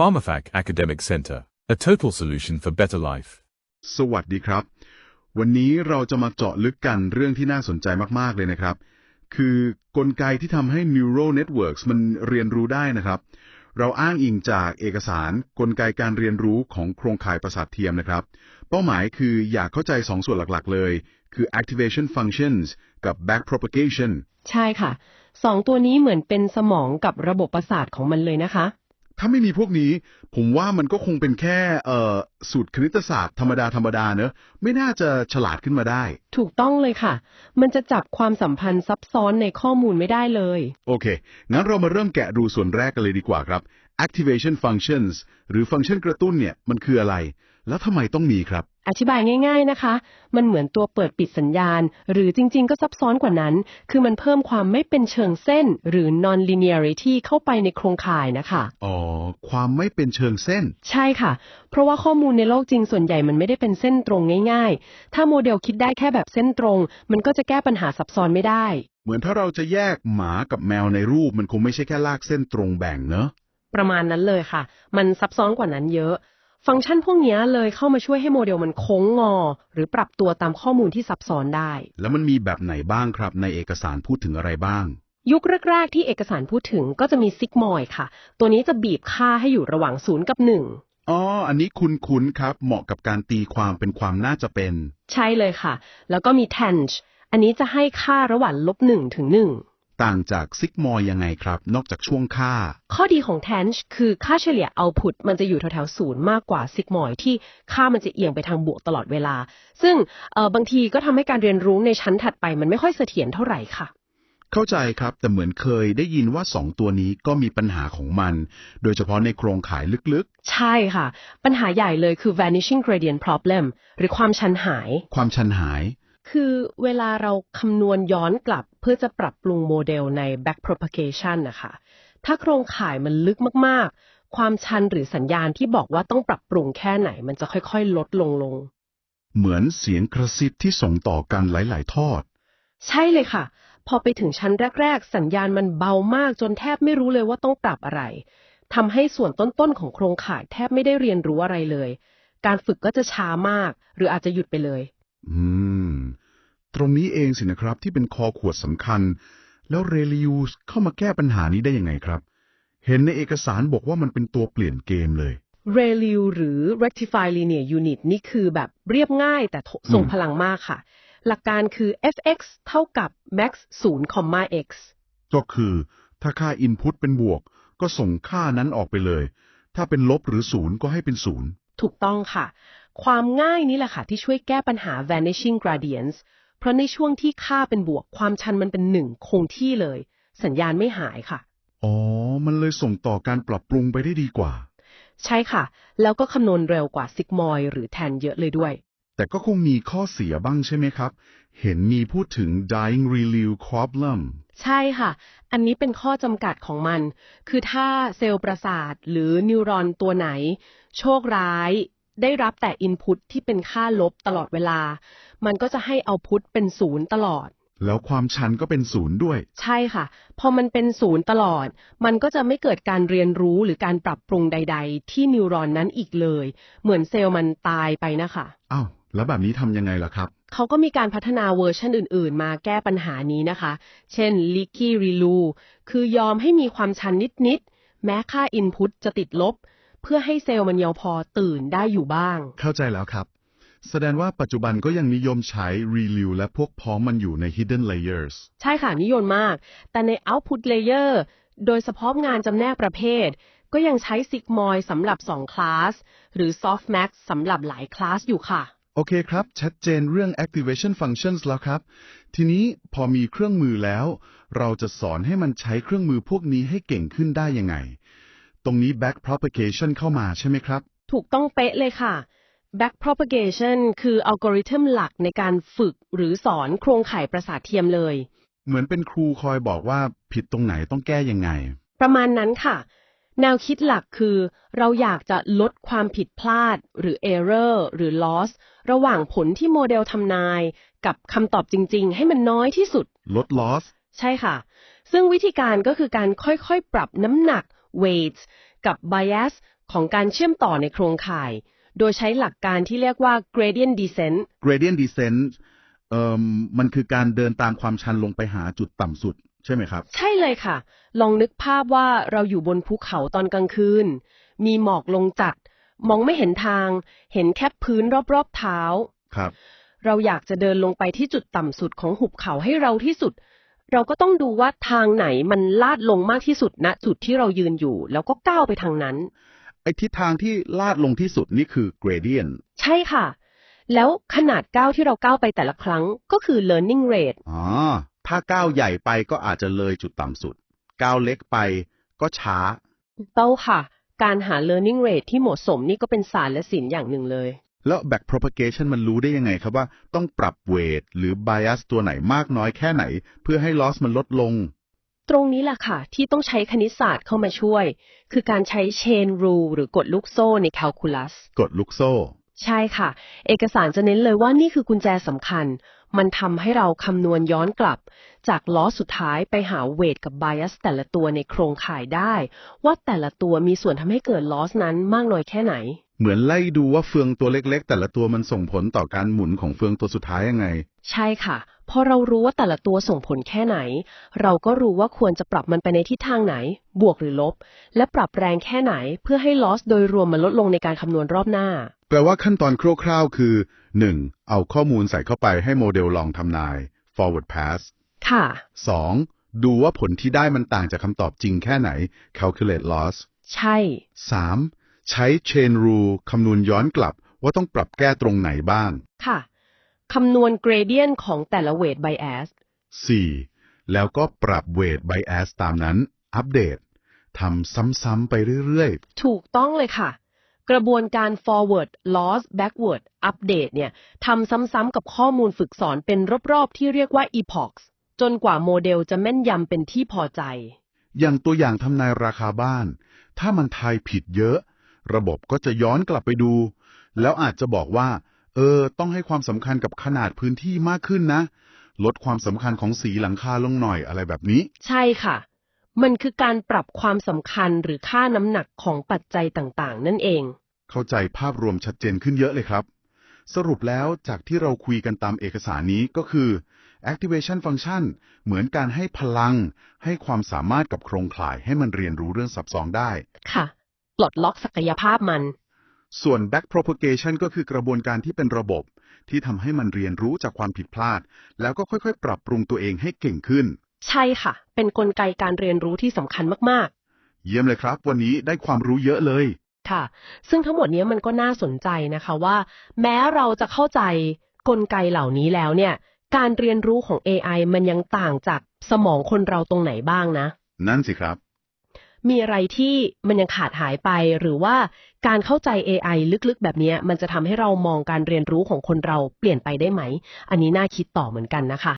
PharmaFac Academic Center, a total solution for better life. สวัสดีครับ วันนี้เราจะมาเจาะลึกกันเรื่องที่น่าสนใจมากๆเลยนะครับ คือกลไกที่ทำให้ neural networks มันเรียนรู้ได้นะครับ เราอ้างอิงจากเอกสารกลไกการเรียนรู้ของโครงข่ายประสาทเทียมนะครับ เป้าหมายคืออยากเข้าใจสองส่วนหลักๆ เลย คือ activation functions กับ back propagation ใช่ค่ะสองตัวนี้เหมือนเป็นสมองกับระบบประสาทของมันเลยนะคะ ถ้าไม่มีพวกนี้ ผมว่ามันก็คงเป็นแค่เอ่อสูตรคณิตศาสตร์ธรรมดาธรรมดาเนอะไม่น่าจะฉลาดขึ้นมาได้ ถูกต้องเลยค่ะ มันจะจับความสัมพันธ์ซับซ้อนในข้อมูลไม่ได้เลย โอเค งั้นเรามาเริ่มแกะดูส่วนแรกกันเลยดีกว่าครับ activation functions หรือฟังก์ชันกระตุ้นเนี่ยมันคืออะไร แล้วทำไมต้องมีครับ อธิบายง่าย ๆนะคะ มันเหมือนตัวเปิดปิดสัญญาณ หรือจริง ๆ ก็ซับซ้อนกว่านั้น คือมันเพิ่มความไม่เป็นเชิงเส้น หรือ non-linearity เข้าไปในโครงข่ายนะคะ อ๋อ ความไม่เป็นเชิงเส้น ใช่ค่ะ เพราะว่าข้อมูลในโลกจริงส่วนใหญ่มันไม่ได้เป็นเส้นตรงง่าย ๆ ถ้าโมเดลคิดได้แค่แบบเส้นตรง มันก็จะแก้ปัญหาซับซ้อนไม่ได้ เหมือนถ้าเราจะแยกหมากับแมวในรูปมันคงไม่ใช่แค่ลากเส้นตรงแบ่งเนอะประมาณนั้นเลยค่ะ มันซับซ้อนกว่านั้นเยอะ ฟังก์ชันพวกเนี้ยเลยเข้ามาช่วยให้โมเดลมันโค้งงอ หรือปรับตัวตามข้อมูลที่ซับซ้อนได้ แล้วมันมีแบบไหนบ้างครับ ในเอกสารพูดถึงอะไรบ้าง ยุคแรก ๆ ที่เอกสารพูดถึงก็จะมีซิกมอยค่ะ ตัวนี้จะบีบค่าให้อยู่ระหว่างศูนย์กับหนึ่งอ๋อ อันนี้คุ้นๆครับ เหมาะกับการตีความเป็นความน่าจะเป็น ใช่เลยค่ะ แล้วก็มี tanh อันนี้จะให้ค่าระหว่างลบหนึ่งถึงหนึ่ง ต่างจากซิกมอยยังไงครับ นอกจากช่วงค่า ข้อดีของ tanh คือค่าเฉลี่ย output มันจะอยู่แถวๆศูนย์มากกว่าซิกมอยที่ค่ามันจะเอียงไปทางบวกตลอดเวลา ซึ่งเอ่อบางทีก็ทำให้การเรียนรู้ในชั้นถัดไปมันไม่ค่อยเสถียรเท่าไหร่ค่ะ เข้าใจครับ แต่เหมือนเคยได้ยินว่าสองตัวนี้ก็มีปัญหาของมัน โดยเฉพาะในโครงข่ายลึกใช่ค่ะ ปัญหาใหญ่เลยคือ vanishing gradient problem หรือความชันหาย ๆ ความชันหาย คือเวลาเราคำนวณย้อนกลับเพื่อจะปรับปรุงโมเดลใน back propagation นะคะ ถ้าโครงข่ายมันลึกมากๆ ความชันหรือสัญญาณที่บอกว่าต้องปรับปรุงแค่ไหน มันจะค่อยๆ ลดลงลง เหมือนเสียงกระซิบที่ส่งต่อกันหลาย ๆ ทอด ใช่เลยค่ะ พอไปถึงชั้นแรก ๆ สัญญาณมันเบามากจนแทบไม่รู้เลยว่าต้องปรับอะไรทำให้ส่วนต้นๆของโครงข่ายแทบไม่ได้เรียนรู้อะไรเลย การฝึกก็จะช้ามาก หรืออาจจะหยุดไปเลย อืม ตรงนี้เองสินะครับที่เป็นคอขวดสำคัญ แล้วเรลิวส์เข้ามาแก้ปัญหานี้ได้ยังไงครับ เห็นในเอกสารบอกว่ามันเป็นตัวเปลี่ยนเกมเลย ReLU หรือ Rectify Linear Unit นี่คือแบบเรียบง่ายแต่ทรงพลังมากค่ะ หลักการคือ fx เท่ากับ max 0 x ก็คือถ้าค่า Input เป็นบวก ก็ส่งค่านั้นออกไปเลย ถ้าเป็นลบหรือศูนย์ก็ให้เป็นศูนย์ถูกต้องค่ะ ความง่ายนี่แหละค่ะที่ช่วยแก้ปัญหา vanishing gradients เพราะในช่วงที่ค่าเป็นบวกความชันมันเป็นหนึ่งคงที่เลย สัญญาณไม่หายค่ะ อ๋อ มันเลยส่งต่อการปรับปรุงไปได้ดีกว่า ใช่ค่ะ แล้วก็คำนวณเร็วกว่า sigmoid หรือ tan เยอะเลยด้วย แต่ก็คงมีข้อเสียบ้างใช่ไหมครับ เห็นมีพูดถึง dying relu problem ใช่ค่ะ อันนี้เป็นข้อจำกัดของมัน คือถ้าเซลล์ประสาทหรือนิวรอนตัวไหน โชคร้าย ได้รับแต่อินพุตที่เป็นค่าลบตลอดเวลา มันก็จะให้เอาพุตเป็นศูนย์ตลอด แล้วความชันก็เป็นศูนย์ด้วย ใช่ค่ะ พอมันเป็นศูนย์ตลอด มันก็จะไม่เกิดการเรียนรู้หรือการปรับปรุงใด ๆ ที่นิวรอนนั้นอีกเลย เหมือนเซลล์มันตายไปนะคะอ้าวแล้วแบบนี้ทำยังไงล่ะครับ เขาก็มีการพัฒนาเวอร์ชันอื่น ๆ มาแก้ปัญหานี้นะคะ เช่น Leaky Relu คือยอมให้มีความชันนิด ๆ แม้ค่า Input จะติดลบ เพื่อให้เซลล์มันยังพอตื่นได้อยู่บ้าง เข้าใจแล้วครับ แสดงว่าปัจจุบันก็ยังนิยมใช้ relu และพวกพ้องมันอยู่ใน hidden layers ใช่ค่ะนิยมมาก แต่ใน Output Layer โดยเฉพาะงานจำแนกประเภท ก็ยังใช้ Sigmoid สำหรับ 2 คลาส หรือ Softmax สำหรับหลายคลาสอยู่ค่ะ โอเคครับ ชัดเจนเรื่อง activation functions แล้วครับ ทีนี้พอมีเครื่องมือแล้ว เราจะสอนให้มันใช้เครื่องมือพวกนี้ให้เก่งขึ้นได้ยังไง ตรงนี้ back propagation เข้ามาใช่ไหมครับ ถูกต้องเป๊ะเลยค่ะ Back propagation คืออัลกอริทึมหลักในการฝึกหรือสอนโครงข่ายประสาทเทียมเลย เหมือนเป็นครูคอยบอกว่าผิดตรงไหนต้องแก้ยังไง ประมาณนั้นค่ะ แนวคิดหลักคือ เราอยากจะลดความผิดพลาด หรือ error หรือ loss ระหว่างผลที่โมเดลทำนาย กับคำตอบจริง ๆ ให้มันน้อยที่สุด ลด loss ใช่ค่ะ ซึ่งวิธีการก็คือการค่อยๆ ปรับน้ำหนัก weights กับ bias ของการเชื่อมต่อในโครงข่าย โดยใช้หลักการที่เรียกว่า gradient descent gradient descent เอ่อมันคือการเดินตามความชันลงไปหาจุดต่ำสุด ใช่ไหมครับ ใช่เลยค่ะ ลองนึกภาพว่าเราอยู่บนภูเขาตอนกลางคืน มีหมอกลงจัด มองไม่เห็นทาง เห็นแค่พื้นรอบๆเท้า ครับ เราอยากจะเดินลงไปที่จุดต่ำสุดของหุบเขาให้เราที่สุด เราก็ต้องดูว่าทางไหนมันลาดลงมากที่สุดณจุดที่เรายืนอยู่ แล้วก็ก้าวไปทางนั้น ไอ้ทิศทางที่ลาดลงที่สุดนี่คือ gradient ใช่ค่ะ แล้วขนาดก้าวที่เราก้าวไปแต่ละครั้งก็คือ learning rate อ๋อถ้าก้าวใหญ่ไปก็อาจจะเลยจุดต่ำสุด ก้าวเล็กไปก็ช้าเต้าค่ะ การหา learning rate ที่เหมาะสมนี่ก็เป็นศาสตร์และศิลป์อย่างหนึ่งเลย แล้ว back propagation มันรู้ได้ยังไงครับว่าต้องปรับเวทหรือ bias ตัวไหนมากน้อยแค่ไหน เพื่อให้ loss มันลดลง ตรงนี้แหละค่ะ ที่ต้องใช้คณิตศาสตร์เข้ามาช่วย คือการใช้ chain rule หรือกฎลูกโซ่ใน calculus กดลูกโซ่ ใช่ค่ะ เอกสารจะเน้นเลยว่านี่คือกุญแจสำคัญ มันทำให้เราคำนวณย้อนกลับ จากล้อสุดท้ายไปหาเวทกับ bias แต่ละตัวในโครงข่ายได้ ว่าแต่ละตัวมีส่วนทำให้เกิด loss นั้นมากน้อยแค่ไหน เหมือนไล่ดูว่าเฟืองตัวเล็กๆ แต่ละตัวมันส่งผลต่อการหมุนของเฟืองตัวสุดท้ายยังไง ใช่ค่ะ พอเรารู้ว่าแต่ละตัวส่งผลแค่ไหน เราก็รู้ว่าควรจะปรับมันไปในทิศทางไหน บวกหรือลบ และปรับแรงแค่ไหนเพื่อให้ loss โดยรวมมันลดลงในการคำนวณรอบหน้า แปลว่าขั้นตอนคร่าวๆ คือ 1. เอาข้อมูลใส่เข้าไปให้โมเดลลองทำนาย forward pass ค่ะ 2. ดูว่าผลที่ได้มันต่างจากคำตอบจริงแค่ไหน calculate loss ใช่ 3. ใช้ chain rule คำนวณย้อนกลับว่าต้องปรับแก้ตรงไหนบ้าง ค่ะ คำนวณ gradient ของแต่ละ weight bias 4. แล้วก็ปรับ weight bias ตามนั้น อัปเดตทำซ้ำๆไปเรื่อยถูกต้องเลยค่ะ กระบวนการ forward loss backward update เนี่ยทำซ้ำๆกับข้อมูลฝึกสอนเป็นรอบๆ ที่เรียกว่า epochs จนกว่าโมเดลจะแม่นยำเป็นที่พอใจๆอย่างตัวอย่างทำนายราคาบ้าน ถ้ามันทายผิดเยอะ ระบบก็จะย้อนกลับไปดู แล้วอาจจะบอกว่า เออ ต้องให้ความสำคัญกับขนาดพื้นที่มากขึ้นนะ ลดความสำคัญของสีหลังคาลงหน่อยอะไรแบบนี้ ใช่ค่ะ มันคือการปรับความสำคัญหรือค่าน้ำหนักของปัจจัยต่างๆ นั่นเอง เข้าใจภาพรวมชัดเจนขึ้นเยอะเลยครับ สรุปแล้วจากที่เราคุยกันตามเอกสารนี้ก็คือ activation function เหมือนการให้พลัง ให้ความสามารถกับโครงข่ายให้มันเรียนรู้เรื่องซับซ้อนได้ ค่ะ ปลดล็อกศักยภาพมัน ส่วน back propagation ก็คือกระบวนการที่เป็นระบบ ที่ทำให้มันเรียนรู้จากความผิดพลาด แล้วก็ค่อยๆ ปรับปรุงตัวเองให้เก่งขึ้น ใช่ค่ะ เป็นนกลไกการเรียนรู้ที่สำคัญมากเยี่ยมเลยครับ วันนี้ได้ความรู้เยอะเลยๆค่ะ ซึ่งทั้งหมดนี้มันก็น่าสนใจนะคะว่า แม้เราจะเข้าใจกลไกเหล่านี้แล้วเนี่ย การเรียนรู้ของ AI มันยังต่างจากสมองคนเราตรงไหนบ้างนะ นั่นสิครับ มีอะไรที่มันยังขาดหายไป หรือว่าการเข้าใจ AI ลึกๆ แบบนี้มันจะทำให้เรามองการเรียนรู้ของคนเราเปลี่ยนไปได้ไหม อันนี้น่าคิดต่อเหมือนกันนะคะ